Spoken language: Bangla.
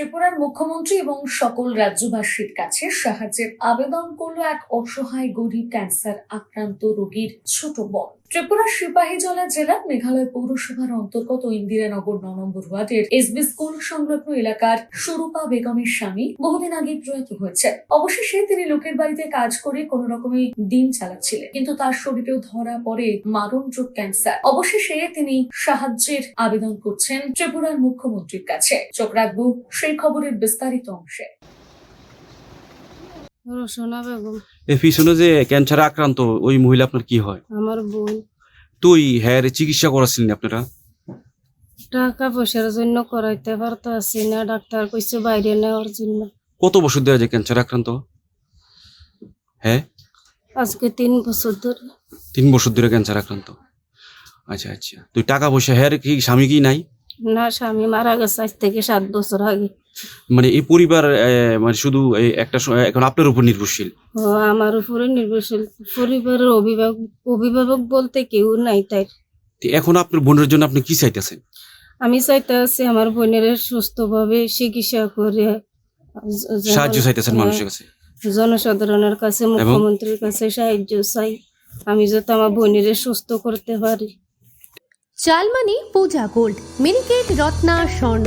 ত্রিপুরার মুখ্যমন্ত্রী এবং সকল রাজ্যবাসীর কাছে সাহায্যের আবেদন করল এক অসহায় গরিব ক্যান্সার আক্রান্ত রোগীর ছোট বোন। ত্রিপুরার সিপাহীজলা জেলার মেঘালয় পৌরসভার অন্তর্গত ইন্দিরানগর ন নম্বর ওয়ার্ডের এসবি স্কুল সংলগ্ন এলাকার সুরূপা বেগমের স্বামী বহুদিন আগে প্রয়াত হয়েছে অবশেষে তিনি লোকের বাড়িতে কাজ করে কোন রকমে দিন চালাচ্ছিলেন, কিন্তু তার শরীরেও ধরা পড়ে মারণ মারণযোগ ক্যান্সার। অবশেষে তিনি সাহায্যের আবেদন করছেন ত্রিপুরার মুখ্যমন্ত্রীর কাছে। চোখ রাখব, সেই খবরের বিস্তারিত অংশে। রোশনা বেগম। এর পিছনে যে ক্যান্সারে আক্রান্ত ওই মহিলা আপনার কি হয়? আমার বোন। তো ওই হ্যাঁ চিকিৎসা করাছিলেন আপনারা? টাকা পয়সার জন্য করাইতে পারতাছি না ডাক্তার কইছে বাইরে নেওয়ার জন্য। কত বছর দেওয়া যায় ক্যান্সার আক্রান্ত? হ্যাঁ? আজকে তিন বছর ধরে। তিন বছর ধরে ক্যান্সার আক্রান্ত। আচ্ছা আচ্ছা। তুই টাকা পয়সা হ্যাঁ কি স্বামী কি নাই? না স্বামী মারা গেছে আজ থেকে সাত বছর আগে। মানে এই পরিবার মানে শুধু একটা এখন আপনার উপর নির্ভরশীল? আমার উপরে নির্ভরশীল। পরিবারের অভিভাবক অভিভাবক বলতে কেউ নাই তাই। এখন আপনার বোনের জন্য আপনি কি চাইতেছেন? আমি চাইতে আছি আমার বোনের সুস্থভাবে চিকিৎসা করে সাহায্য চাইতেছেন মানুষের কাছে? জনসাধারণের কাছে মুখ্যমন্ত্রীর কাছে সাহায্য চাই। আমি যাতে আমার বোনের সুস্থ করতে পারি। চালমানি পূজা গোল্ড মিনিকেট রত্না স্বর্ণ